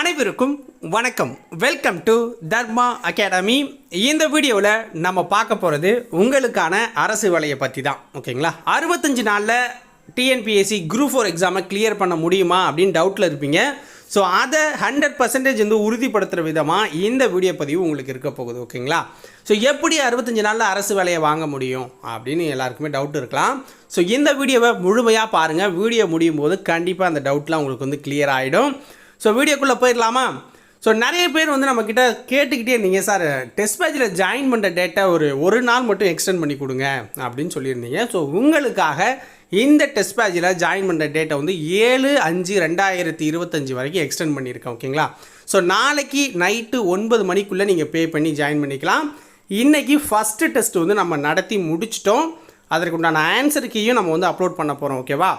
அனைவருக்கும் வணக்கம். Welcome to Dharma academy இந்த வீடியோவில் நம்ம பார்க்க போகிறது உங்களுக்கான அரசு வேலையை பற்றி தான் ஓகேங்களா அறுபத்தஞ்சு நாளில் டிஎன்பிஎஸ்சி குரூப் ஃபோர் எக்ஸாமை கிளியர் பண்ண முடியுமா அப்படின்னு டவுட்டில் இருப்பீங்க. ஸோ அதை ஹண்ட்ரட் பர்சன்டேஜ் வந்து உறுதிப்படுத்துகிற விதமாக இந்த வீடியோ பதிவு உங்களுக்கு இருக்க போகுது. ஓகேங்களா ஸோ எப்படி அறுபத்தஞ்சு நாளில் அரசு வேலையை வாங்க முடியும் அப்படின்னு எல்லாருக்குமே டவுட் இருக்கலாம். ஸோ இந்த வீடியோவை முழுமையாக பாருங்கள் வீடியோ முடியும் போது கண்டிப்பாக அந்த டவுட்லாம் உங்களுக்கு வந்து கிளியர் ஆகிடும் ஸோ வீடியோக்குள்ளே போயிடலாமா? ஸோ நிறைய பேர் வந்து நம்மக்கிட்ட கேட்டுக்கிட்டே இருந்தீங்க சார் டெஸ்ட் பேஜில் ஜாயின் பண்ணுற டேட்டா ஒரு ஒரு நாள் மட்டும் எக்ஸ்டெண்ட் பண்ணி கொடுங்க அப்படின்னு சொல்லியிருந்தீங்க. ஸோ உங்களுக்காக இந்த டெஸ்ட் பேஜில் ஜாயின் பண்ணுற டேட்டை வந்து ஏழு அஞ்சு ரெண்டாயிரத்தி இருபத்தஞ்சி வரைக்கும் எக்ஸ்டெண்ட் பண்ணியிருக்கேன் ஓகேங்களா? ஸோ நாளைக்கு நைட்டு ஒன்பது மணிக்குள்ளே நீங்கள் பே பண்ணி ஜாயின் பண்ணிக்கலாம். இன்றைக்கி ஃபஸ்ட்டு டெஸ்ட் வந்து நம்ம நடத்தி முடிச்சிட்டோம். அதற்குண்டான ஆன்சர் கீயும் நம்ம வந்து அப்லோட் பண்ண போகிறோம் ஓகேவா?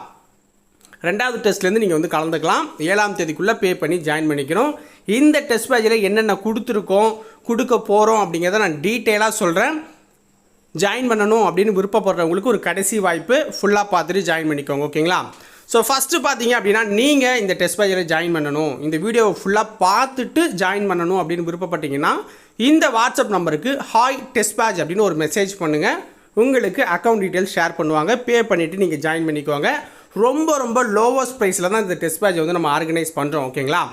ரெண்டாவது டெஸ்ட்லேருந்து நீங்கள் வந்து கலந்துக்கலாம். ஏழாம் தேதிக்குள்ளே பே பண்ணி ஜாயின் பண்ணிக்கணும். இந்த டெஸ்ட் பேஜில் என்னென்ன கொடுத்துருக்கோம் கொடுக்க போகிறோம் அப்படிங்கிறத நான் டீட்டெயிலாக சொல்கிறேன் ஜாயின் பண்ணணும் அப்படின்னு விருப்பப்படுறவங்களுக்கு ஒரு கடைசி வாய்ப்பு ஃபுல்லாக பார்த்துட்டு ஜாயின் பண்ணிக்கோங்க ஓகேங்களா? ஸோ ஃபஸ்ட்டு பார்த்தீங்க அப்படின்னா நீங்கள் இந்த டெஸ்ட் பேஜில் ஜாயின் பண்ணணும். இந்த வீடியோவை ஃபுல்லாக பார்த்துட்டு ஜாயின் பண்ணணும் அப்படின்னு விருப்பப்பட்டீங்கன்னா இந்த வாட்ஸ்அப் நம்பருக்கு ஹாய் டெஸ்ட் பேஜ் அப்படின்னு ஒரு மெசேஜ் பண்ணுங்கள் உங்களுக்கு அக்கௌண்ட் டீட்டெயில்ஸ் ஷேர் பண்ணுவாங்க. பே பண்ணிவிட்டு நீங்கள் ஜாயின் பண்ணிக்கோங்க. ரொம்ப ரொம்ப லோவஸ்ட் ப்ரைஸில் தான் இந்த டெஸ்ட் பேட்ச் வந்து நம்ம ஆர்கனைஸ் பண்ணுறோம் ஓகேங்களா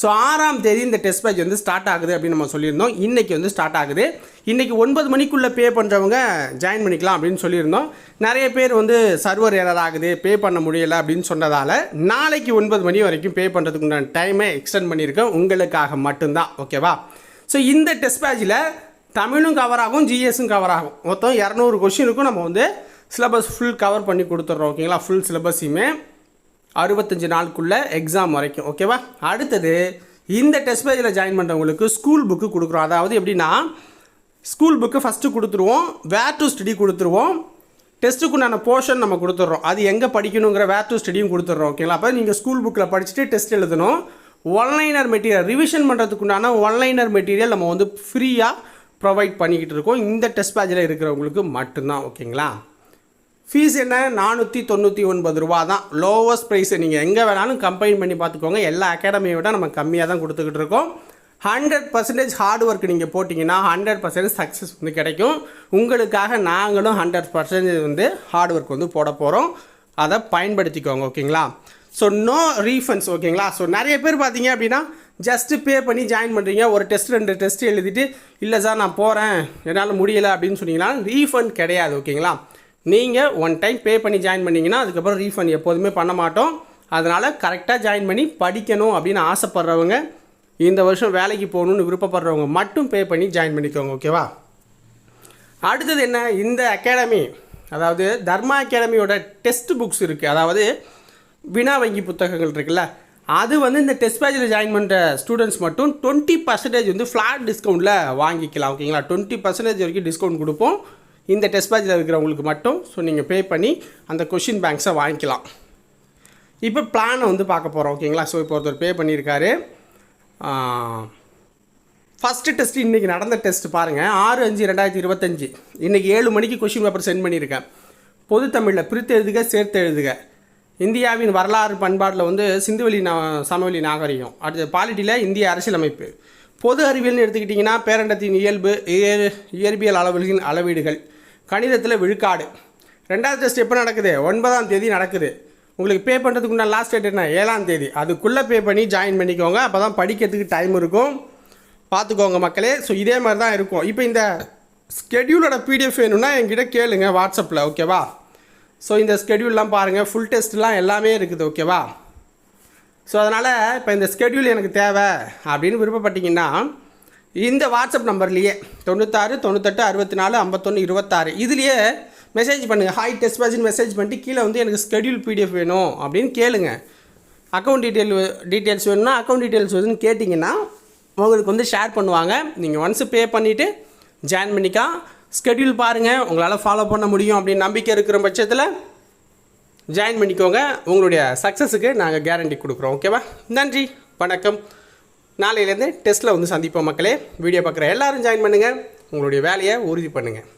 ஸோ ஆறாம் தேதி இந்த டெஸ்ட் பேட்ச் வந்து ஸ்டார்ட் ஆகுது அப்படின்னு நம்ம சொல்லியிருந்தோம். இன்றைக்கி வந்து ஸ்டார்ட் ஆகுது. இன்றைக்கி ஒன்பது மணிக்குள்ளே பே பண்ணுறவங்க ஜாயின் பண்ணிக்கலாம் அப்படின்னு சொல்லியிருந்தோம். நிறைய பேர் வந்து சர்வர் எரர் ஆகுது பே பண்ண முடியலை அப்படின்னு சொன்னதால் நாளைக்கு ஒன்பது மணி வரைக்கும் பே பண்ணுறதுக்கு உண்டான டைமை எக்ஸ்டெண்ட் பண்ணியிருக்கேன் உங்களுக்காக மட்டும்தான் ஓகேவா ஸோ இந்த டெஸ்ட் பேட்சில் தமிழும் கவர் ஆகும் ஜிஎஸும் கவர் ஆகும். மொத்தம் இரநூறு கொஷினுக்கும் நம்ம வந்து சிலபஸ் ஃபுல் கவர் பண்ணி கொடுத்துட்றோம் ஓகேங்களா ஃபுல் சிலபஸையுமே அறுபத்தஞ்சு நாளுக்குள்ளே எக்ஸாம் வரைக்கும் ஓகேவா அடுத்தது இந்த டெஸ்ட் பேஜில் ஜாயின் பண்ணுறவங்களுக்கு ஸ்கூல் புக்கு கொடுக்குறோம். அதாவது எப்படின்னா ஸ்கூல் புக்கு ஃபஸ்ட்டு கொடுத்துருவோம் வேர் டு ஸ்டடி கொடுத்துருவோம் டெஸ்ட்டுக்குண்டான போர்ஷன் நம்ம கொடுத்துட்றோம். அது எங்கே படிக்கணுங்கிற வேர் டு ஸ்டடியும் கொடுத்துட்றோம் ஓகேங்களா அப்போ நீங்கள் ஸ்கூல் புக்கில் படிச்சுட்டு டெஸ்ட் எழுதணும். ஒன்லைனர் மெட்டீரியல் ரிவிஷன் பண்ணுறதுக்குண்டான ஒன்லைனர் மெட்டீரியல் நம்ம வந்து ஃப்ரீயாக ப்ரொவைட் பண்ணிக்கிட்டு இருக்கோம். இந்த டெஸ்ட் பேஜில் இருக்கிறவங்களுக்கு மட்டும்தான் ஓகேங்களா ஃபீஸ் என்ன? நானூற்றி தொண்ணூற்றி ஒன்பது ரூபா தான். லோவஸ்ட் ப்ரைஸு நீங்கள் எங்கே வேணாலும் கம்பைன் பண்ணி பார்த்துக்கோங்க. எல்லா அகாடமியை விட நம்ம கம்மியாக தான் கொடுத்துக்கிட்டு இருக்கோம். ஹண்ட்ரட் பர்சன்டேஜ் ஹார்ட் ஒர்க் நீங்கள் போட்டிங்கன்னா ஹண்ட்ரட் பர்சன்டேஜ் சக்ஸஸ் வந்து கிடைக்கும். உங்களுக்காக நாங்களும் ஹண்ட்ரட் பர்சன்டேஜ் வந்து ஹார்ட் ஒர்க் வந்து போட போகிறோம் அதை பயன்படுத்திக்கோங்க ஓகேங்களா? ஸோ நோ ரீஃபண்ட்ஸ் ஓகேங்களா? ஸோ நிறைய பேர் பார்த்தீங்க அப்படின்னா ஜஸ்ட்டு பே பண்ணி ஜாயின் பண்ணுறீங்க ஒரு டெஸ்ட் ரெண்டு டெஸ்ட் எழுதிட்டு இல்லை சார் நான் போகிறேன் என்னால் முடியலை அப்படின்னு சொன்னீங்கன்னா ரீஃபண்ட் கிடையாது ஓகேங்களா? நீங்கள் ஒன் டைம் பே பண்ணி ஜாயின் பண்ணிங்கன்னா அதுக்கப்புறம் ரீஃபண்ட் எப்போதுமே பண்ண மாட்டோம். அதனால் கரெக்டாக ஜாயின் பண்ணி படிக்கணும் அப்படின்னு ஆசைப்பட்றவங்க இந்த வருஷம் வேலைக்கு போகணுன்னு விருப்பப்படுறவங்க மட்டும் பே பண்ணி ஜாயின் பண்ணிக்கோங்க ஓகேவா அடுத்தது என்ன? இந்த அகாடமி அதாவது தர்மா அகாடமியோட டெஸ்ட் புக்ஸ் இருக்குது அதாவது வினா வங்கி புத்தகங்கள் இருக்குல்ல அது வந்து இந்த டெஸ்ட் பேஜில் ஜாயின் பண்ணுற ஸ்டூடெண்ட்ஸ் மட்டும் டுவெண்ட்டி பர்சன்டேஜ் வந்து ஃப்ளாட் டிஸ்கவுண்ட்டில் வாங்கிக்கலாம் ஓகேங்களா டுவெண்ட்டி பர்சன்டேஜ் வரைக்கும் டிஸ்கவுண்ட் கொடுப்போம். இந்த டெஸ்ட் பேஜில் இருக்கிறவங்களுக்கு மட்டும் ஸோ நீங்கள் பே பண்ணி அந்த கொஷின் பேங்க்ஸை வாங்கிக்கலாம். இப்போ பிளானை வந்து பார்க்க போகிறோம் ஓகேங்களா ஸோ இப்போ ஒருத்தர் பே பண்ணியிருக்காரு. ஃபஸ்ட்டு டெஸ்ட் இன்றைக்கி நடந்த டெஸ்ட் பாருங்கள் ஆறு அஞ்சு ரெண்டாயிரத்தி இருபத்தஞ்சி. இன்றைக்கி ஏழு மணிக்கு கொஷின் பேப்பர் சென்ட் பண்ணியிருக்கேன். பொது தமிழில் பிரித்து எழுதுக சேர்த்து எழுதுக. இந்தியாவின் வரலாறு பண்பாட்டில் வந்து சிந்துவெளி நா சமவெளி நாகரிகம். அடுத்து பாலிட்டியில் இந்திய அரசியலமைப்பு. பொது அறிவியல்னு எடுத்துக்கிட்டிங்கன்னா பேரண்டத்தின் இயல்பு இயற்பியல் அளவுகளின் அளவீடுகள். கணிதத்தில் விழுக்காடு. ரெண்டாவது டெஸ்ட் எப்போ நடக்குது? ஒன்பதாம் தேதி நடக்குது. உங்களுக்கு பே பண்ணுறதுக்கு உண்டான லாஸ்ட் டேட் என்ன? ஏழாம் தேதி. அதுக்குள்ளே பே பண்ணி ஜாயின் பண்ணிக்கோங்க. அப்போ தான் படிக்கிறதுக்கு டைம் இருக்கும். பார்த்துக்கோங்க மக்களே. ஸோ இதே மாதிரி தான் இருக்கும். இப்போ இந்த ஸ்கெடியூலோட பிடிஎஃப் வேணும்னா என்கிட்ட கேளுங்க வாட்ஸ்அப்பில் ஓகேவா ஸோ இந்த ஸ்கெடியூல்லாம் பாருங்கள் ஃபுல் டெஸ்ட்லாம் எல்லாமே இருக்குது ஓகேவா ஸோ அதனால் இப்போ இந்த ஸ்கெடியூல் எனக்கு தேவை அப்படின்னு விருப்பப்பட்டீங்கன்னா இந்த வாட்ஸ்அப் நம்பர்லேயே தொண்ணூத்தாறு தொண்ணூத்தெட்டு அறுபத்தி நாலு ஐம்பத்தொன்று இருபத்தாறு. இதுலேயே மெசேஜ் பண்ணுங்கள் ஹாய் டெஸ்ட் பேஜின்னு மெசேஜ் பண்ணிட்டு கீழே வந்து எனக்கு ஸ்கெடியூல் பிடிஎஃப் வேணும் அப்படின்னு கேளுங்க. அக்கௌண்ட் டீட்டெயில் டீட்டெயில்ஸ் வேணும்னா அக்கௌண்ட் டீட்டெயில்ஸ் வேணும்னு கேட்டிங்கன்னா உங்களுக்கு வந்து ஷேர் பண்ணுவாங்க. நீங்கள் ஒன்ஸ் பே பண்ணிவிட்டு ஜாயின் பண்ணிக்கா. ஸ்கெடியூல் பாருங்கள் உங்களால் ஃபாலோ பண்ண முடியும் அப்படின்னு நம்பிக்கை இருக்கிற பட்சத்தில் ஜாயின் பண்ணிக்கோங்க. உங்களுடைய சக்ஸஸுக்கு நாங்கள் கேரண்டி கொடுக்குறோம். ஓகேவா நன்றி. வணக்கம். நாளையிலேருந்து டெஸ்ட்டில் வந்து சந்திப்போம் மக்களே. வீடியோ பார்க்குற எல்லோரும் ஜாயின் பண்ணுங்கள் உங்களுடைய வேலையை உறுதி பண்ணுங்கள்